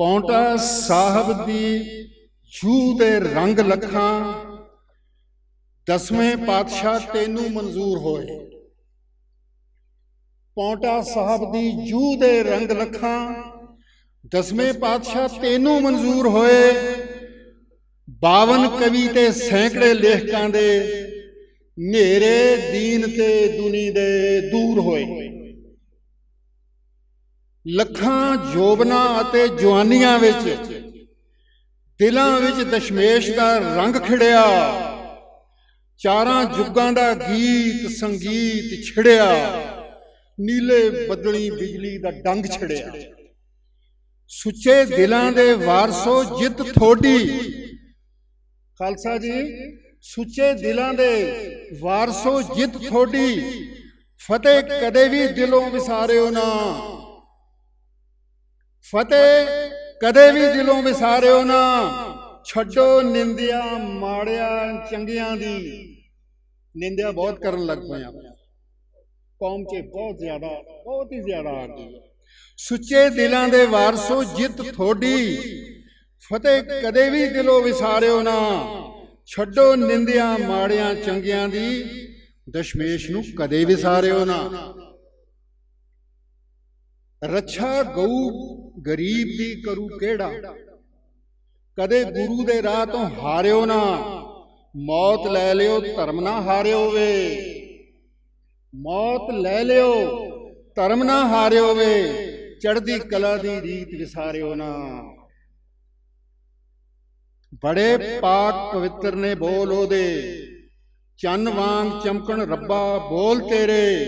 ਪੌਂਟਾ ਸਾਹਿਬ ਦੀ ਜੂ ਦੇ ਰੰਗ ਲੱਖਾਂ, ਦਸਵੇਂ ਪਾਤਸ਼ਾਹ ਤੈਨੂੰ ਮਨਜ਼ੂਰ ਹੋਏ। ਪੌਂਟਾ ਸਾਹਿਬ ਦੀ ਜੂ ਦੇ ਰੰਗ ਲੱਖਾਂ, ਦਸਵੇਂ ਪਾਤਸ਼ਾਹ ਤੈਨੂੰ ਮਨਜ਼ੂਰ ਹੋਏ। 52 ਕਵੀ ਤੇ ਸੈਂਕੜੇ ਲੇਖਕਾਂ ਦੇ ਨੇਰੇ ਦੀਨ ਤੇ ਦੁਨੀ ਦੇ ਦੂਰ ਹੋਏ। ਲੱਖਾਂ ਜੋਬਨਾ ਅਤੇ ਜਵਾਨੀਆਂ ਵਿੱਚ ਦਿਲਾਂ ਵਿੱਚ ਦਸ਼ਮੇਸ਼ ਦਾ ਰੰਗ ਖਿੜਿਆ, ਚਾਰਾਂ ਯੁੱਗਾਂ ਦਾ ਗੀਤ ਸੰਗੀਤ ਛਿੜਿਆ, ਨੀਲੇ ਬੱਦਲੀ ਬਿਜਲੀ ਦਾ ਡੰਗ ਛਿੜਿਆ। ਸੁੱਚੇ ਦਿਲਾਂ ਦੇ ਵਾਰਸੋ ਜਿੱਤ ਥੋੜੀ ਖਾਲਸਾ ਜੀ, ਸੁੱਚੇ ਦਿਲਾਂ ਦੇ ਵਾਰਸੋ ਜਿੱਤ ਥੋੜੀ ਫਤਿਹ ਕਦੇ ਵੀ ਦਿਲੋਂ ਵਿਸਾਰਿਓ ਨਾ। ਫਤਿਹ ਕਦੇ ਵੀ ਦਿਲੋਂ ਵਿਸਾਰਿਓ ਨਾ। ਛੱਡੋ ਨਿੰਦਿਆ ਮਾੜਿਆ ਚੰਗਿਆਂ ਦੀ। ਨਿੰਦਿਆ ਬਹੁਤ ਕਰਨ ਲੱਗ ਪਏ ਆ ਕੌਮ 'ਚ ਬਹੁਤ ਜ਼ਿਆਦਾ, ਬਹੁਤ ਹੀ ਜ਼ਿਆਦਾ ਆ ਗਈ ਸੁੱਚੇ ਦਿਲਾਂ ਦੇ ਵਾਰਸੋ ਜਿੱਤ ਥੋੜੀ ਫਤਿਹ ਕਦੇ ਵੀ ਦਿਲੋਂ ਵਿਸਾਰਿਓ ਨਾ। ਛੱਡੋ ਨਿੰਦਿਆ ਮਾੜਿਆਂ ਚੰਗਿਆਂ ਦੀ। ਦਸ਼ਮੇਸ਼ ਨੂੰ ਕਦੇ ਵਿਸਾਰਿਓ ਨਾ। ਰੱਛਾ ਗਊ ਗਰੀਬ ਦੀ ਕਰੂ ਕਿਹੜਾ? ਕਦੇ ਗੁਰੂ ਦੇ ਰਾਹ ਤੋਂ ਹਾਰਿਓ ਨਾ, ਮੌਤ ਲੈ ਲਿਓ, ਧਰਮ ਨਾ ਹਾਰਿਓ ਵੇ। ਮੌਤ ਲੈ ਲਿਓ, ਧਰਮ ਨਾ ਹਾਰਿਓ ਵੇ, ਚੜ੍ਹਦੀ ਕਲਾ ਦੀ ਰੀਤ ਵਿਸਾਰਿਓ ਨਾ। ਬੜੇ ਪਾਕ ਪਵਿੱਤਰ ਨੇ ਬੋਲ ਉਹਦੇ। ਚੰਨ ਵਾਂਗ ਚਮਕਣ ਰੱਬਾ ਬੋਲ ਤੇਰੇ,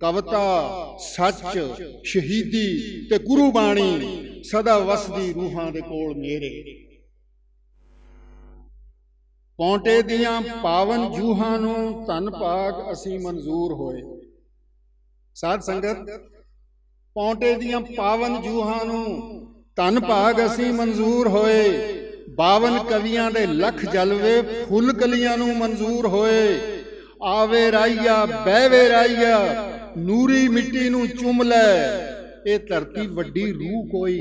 ਕਵਤਾ ਸੱਚ, ਸ਼ਹੀਦੀ ਤੇ ਗੁਰੂ ਬਾਣੀ ਸਦਾ ਵਸਦੀ ਰੂਹਾਂ ਦੇ ਕੋਲ ਮੇਰੇ। ਪੌਂਟੇ ਦੀਆਂ ਪਾਵਨ ਜੂਹਾਂ ਨੂੰ ਧੰਨ ਭਾਗ ਅਸੀਂ ਮਨਜ਼ੂਰ ਹੋਏ। ਸਾਧ ਸੰਗਤ, ਪੌਂਟੇ ਦੀਆਂ ਪਾਵਨ ਜੂਹਾਂ ਨੂੰ ਧੰਨ ਭਾਗ ਅਸੀਂ ਮਨਜ਼ੂਰ ਹੋਏ। 52 ਕਵੀਆਂ ਦੇ ਲੱਖ ਜਲਵੇ ਫੁੱਲ ਕਲੀਆਂ ਨੂੰ ਮਨਜ਼ੂਰ ਹੋਏ। ਆਵੇ ਰਾਈਆ, ਬਹਿਵੇ ਰਾਈਆ ਨੂਰੀ ਮਿੱਟੀ ਨੂੰ ਚੁੰਮ ਲੈ। ਇਹ ਧਰਤੀ ਵੱਡੀ ਰੂਹ ਕੋਈ।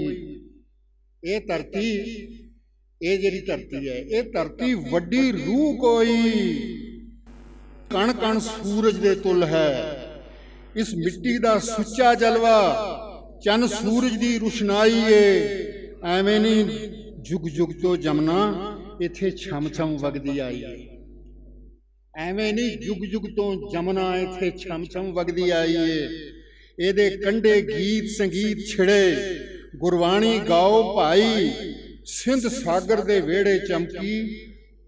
ਇਹ ਧਰਤੀ, ਇਹ ਜਿਹੜੀ ਧਰਤੀ ਹੈ, ਇਹ ਧਰਤੀ ਵੱਡੀ ਰੂਹ ਕੋਈ। ਕਣ ਕਣ ਸੂਰਜ ਦੇ ਤੁਲ ਹੈ। ਇਸ ਮਿੱਟੀ ਦਾ ਸੁੱਚਾ ਜਲਵਾ, ਚੰਨ ਸੂਰਜ ਦੀ ਰੁਸ਼ਨਾਈ ਏ। ਐਵੇਂ ਨਹੀਂ ਜੁਗ ਜੁਗ ਤੋਂ ਜਮਨਾ, ਇੱਥੇ ਛਮ ਛਮ ਵਗਦੀ ਆਈ। ਐਵੇਂ ਨਹੀਂ ਜੁਗ ਜੁਗ ਤੋਂ ਜਮਨਾ ਇੱਥੇ ਛਮ ਛਮ ਵਗਦੀ ਆਈ ਏ। ਇਹਦੇ ਕੰਡੇ ਗੀਤ ਸੰਗੀਤ ਛਿੜੇ। ਗੁਰਬਾਣੀ ਗਾਓ ਭਾਈ। ਸਿੰਧ ਸਾਗਰ ਦੇ ਵਿਹੜੇ ਚਮਕੀ।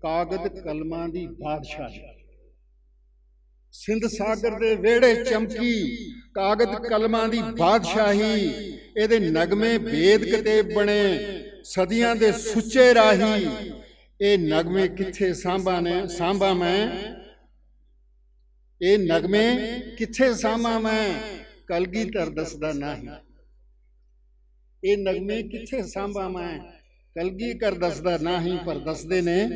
ਕਾਗਦ ਕਲਮਾਂ ਦੀ ਬਾਦਸ਼ਾਹੀ। ਸਿੰਧ ਸਾਗਰ ਦੇ ਵਿਹੜੇ ਚਮਕੀ। ਕਾਗਦ ਕਲਮਾਂ ਦੀ ਬਾਦਸ਼ਾਹੀ। ਇਹਦੇ ਨਗਮੇ ਵੇਦ ਕਿਤਾਬ ਬਣੇ। ਸਦੀਆਂ ਦੇ ਸੁੱਚੇ ਰਾਹੀ। ਇਹ ਨਗਮੇ ਕਿੱਥੇ ਸਾਂਭਾ ਨੇ? ਸਾਂਭਾ ਮੈਂ। ਇਹ ਨਗਮੇ ਕਿੱਥੇ ਸਾਂਭਾ ਮੈਂ? ਕਲਗੀਧਰ ਦੱਸਦਾ ਨਹੀਂ। ਇਹ ਨਗਮੇ ਕਿੱਥੇ ਸਾਂਭਾ ਮੈਂ? ਕਲਗੀਧਰ ਦੱਸਦਾ ਨਹੀਂ, ਪਰ ਦੱਸਦੇ ਨੇ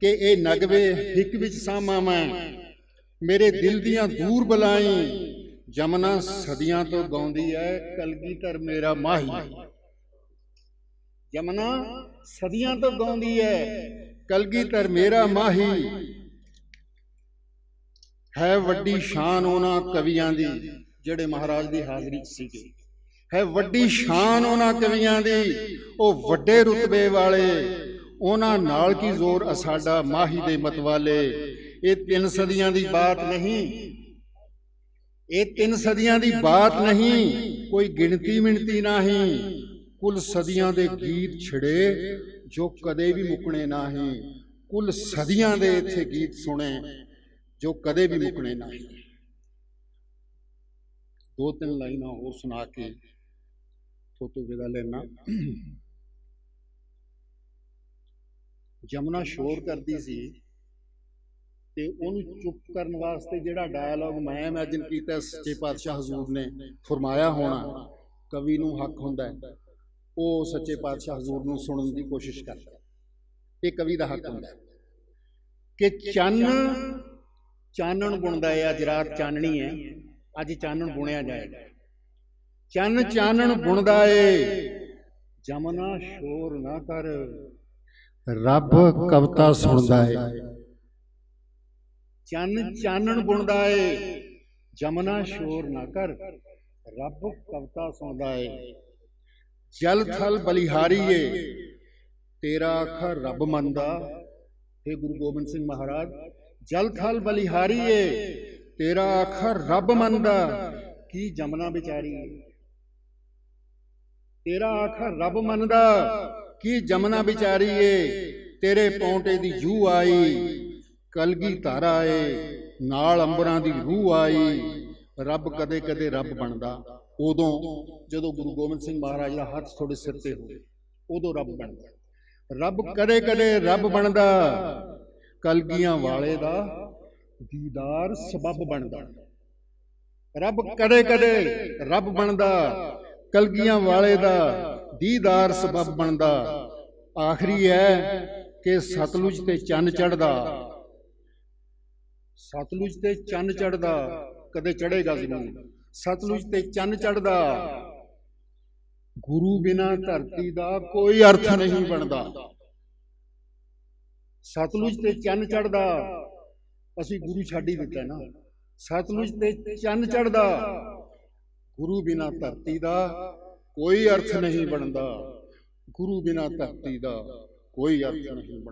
ਕਿ ਇਹ ਨਗਮੇ ਹਿੱਕ ਵਿੱਚ ਸਾਂਭਾ ਮੈਂ। ਮੇਰੇ ਦਿਲ ਦੀਆਂ ਦੂਰ ਬਲਾਈ ਜਮਨਾ ਸਦੀਆਂ ਤੋਂ ਗਾਉਂਦੀ ਐ ਕਲਗੀਧਰ ਮੇਰਾ ਮਾਹੀ। ਜਮਨਾ ਸਦੀਆਂ ਤੋਂ ਗਾਉਂਦੀ ਐ ਕਲਗੀਧਰ ਮੇਰਾ ਮਾਹੀ। ਹੈ ਵੱਡੀ ਸ਼ਾਨ ਉਹਨਾਂ ਕਵੀਆਂ ਦੀ, ਜਿਹੜੇ ਮਹਾਰਾਜ ਦੀ ਹਾਜ਼ਰੀ 'ਚ ਸੀਗੇ। ਹੈ ਵੱਡੀ ਸ਼ਾਨ ਉਹਨਾਂ ਕਵੀਆਂ ਦੀ, ਉਹ ਵੱਡੇ ਰੁਤਬੇ ਵਾਲੇ। ਉਹਨਾਂ ਨਾਲ ਕੀ ਜ਼ੋਰ ਸਾਡਾ ਮਾਹੀ ਦੇ ਮਤਵਾਲੇ ਇਹ ਤਿੰਨ ਸਦੀਆਂ ਦੀ ਬਾਤ ਨਹੀਂ। ਇਹ ਤਿੰਨ ਸਦੀਆਂ ਦੀ ਬਾਤ ਨਹੀਂ। ਕੋਈ ਗਿਣਤੀ ਮਿਣਤੀ ਨਹੀਂ। ਕੁੱਲ ਸਦੀਆਂ ਦੇ ਗੀਤ ਛਿੜੇ, ਜੋ ਕਦੇ ਵੀ ਮੁੱਕਣੇ ਨਹੀਂ। ਕੁੱਲ ਸਦੀਆਂ ਦੇ ਇੱਥੇ ਗੀਤ ਸੁਣੇ, ਜੋ ਕਦੇ ਵੀ ਮੁੱਕਣੇ ਨਹੀਂ। ਦੋ ਤਿੰਨ ਲਾਈਨਾਂ ਹੋਰ ਸੁਣਾ ਕੇ ਥੋਤੋਂ ਵਿਦਾ ਲੈਣਾ ਜਮਨਾ ਸ਼ੋਰ ਕਰਦੀ ਸੀ ਤੇ ਉਹਨੂੰ ਚੁੱਪ ਕਰਨ ਵਾਸਤੇ ਜਿਹੜਾ ਡਾਇਲੌਗ ਮੈਂ ਇਮੇਜਿਨ ਕੀਤਾ, ਸੱਚੇ ਪਾਤਸ਼ਾਹ ਹਜ਼ੂਰ ਨੇ ਫਰਮਾਇਆ ਹੋਣਾ, ਕਵੀ ਨੂੰ ਹੱਕ ਹੁੰਦਾ ਹੈ। ਉਹ ਸੱਚੇ ਪਾਤਸ਼ਾਹ ਹਜ਼ੂਰ ਨੂੰ ਸੁਣਨ ਦੀ ਕੋਸ਼ਿਸ਼ ਕਰਦਾ ਇਹ ਕਵੀ ਦਾ ਹੱਕ ਹੁੰਦਾ ਕਿ ਚੰਨ ਚਾਨਣ ਬੁਣਦਾ ਹੈ, ਅੱਜ ਰਾਤ ਚਾਨਣੀ ਹੈ, ਅੱਜ ਚਾਨਣ ਬੁਣਿਆ ਜਾਏਗਾ। ਚੰਨ ਚਾਨਣ ਬੁਣਦਾ ਏ, ਜਮਨਾ ਸ਼ੋਰ ਨਾ ਕਰ। ਰੱਬ ਕਵਤਾ ਸੁਣਦਾ ਏ। ਚੰਨ ਚਾਨਣ ਬੁਣਦਾ ਏ, ਜਮਨਾ ਸ਼ੋਰ ਨਾ ਕਰ। ਰੱਬ ਕਵਤਾ ਸੁਣਦਾ ਏ। ਜਲ ਥਲ ਬਲਿਹਾਰੀ ਤੇਰਾ ਆਖਾ ਰੱਬ ਮੰਨਦਾ। हे ਗੁਰੂ ਗੋਬਿੰਦ ਸਿੰਘ ਮਹਾਰਾਜ, ਜਲ ਥਲ ਬਲਿਹਾਰੀ ਤੇਰਾ ਆਖਰ ਰੱਬ ਮੰਨਦਾ। ਕੀ ਜਮਨਾ ਵਿਚਾਰੀ ਤੇਰਾ ਆਖਰ ਰੱਬ ਮੰਨਦਾ। ਕੀ ਜਮਨਾ ਵਿਚਾਰੀ ਏ ਤੇਰੇ ਪੌਂਟੇ ਦੀ ਜੂ ਆਈ, ਕਲਗੀ ਧਾਰਾ ਏ ਨਾਲ ਅੰਬਰਾਂ ਦੀ ਰੂਹ ਆਈ, ਰੱਬ ਕਦੇ ਕਦੇ ਰੱਬ ਬਣਦਾ। ਉਦੋਂ ਜਦੋਂ ਗੁਰੂ ਗੋਬਿੰਦ ਸਿੰਘ ਮਹਾਰਾਜ ਦਾ ਹੱਥ ਤੁਹਾਡੇ ਸਿਰ ਤੇ ਹੋਵੇ, ਉਦੋਂ ਰੱਬ ਬਣਦਾ। ਰੱਬ ਕਦੇ ਕਦੇ ਰੱਬ ਬਣਦਾ। ਕਲਗੀਆਂ ਵਾਲੇ ਦਾ ਦੀਦਾਰ ਸਬਬ ਬਣਦਾ। ਰੱਬ ਕਦੇ ਕਦੇ ਰੱਬ ਬਣਦਾ। ਕਲਗੀਆਂ ਵਾਲੇ ਦਾ ਦੀਦਾਰ ਸਬਬ ਬਣਦਾ। ਆਖਰੀ ਹੈ ਕਿ ਸਤਲੁਜ ਤੇ ਚੰਨ ਚੜਦਾ ਸਤਲੁਜ ਤੇ ਚੰਨ ਚੜਦਾ ਕਦੇ ਚੜੇਗਾ ਜ਼ਰੂਰ ਸਤਲੁਜ ਤੇ ਚੰਨ ਚੜਦਾ ਗੁਰੂ ਬਿਨਾ ਧਰਤੀ ਦਾ ਕੋਈ ਅਰਥ ਨਹੀਂ ਬਣਦਾ। ਸਤਲੁਜ ਤੇ ਚੰਨ ਚੜਦਾ ਅਸੀਂ ਗੁਰੂ ਛੱਡ ਹੀ ਦਿੱਤਾ ਨਾ। ਸਤਲੁਜ ਤੇ ਚੰਨ ਚੜਦਾ ਗੁਰੂ ਬਿਨਾ ਧਰਤੀ ਦਾ ਕੋਈ ਅਰਥ ਨਹੀਂ ਬਣਦਾ। ਗੁਰੂ ਬਿਨਾ ਧਰਤੀ ਦਾ ਕੋਈ ਅਰਥ ਨਹੀਂ ਬਣਦਾ।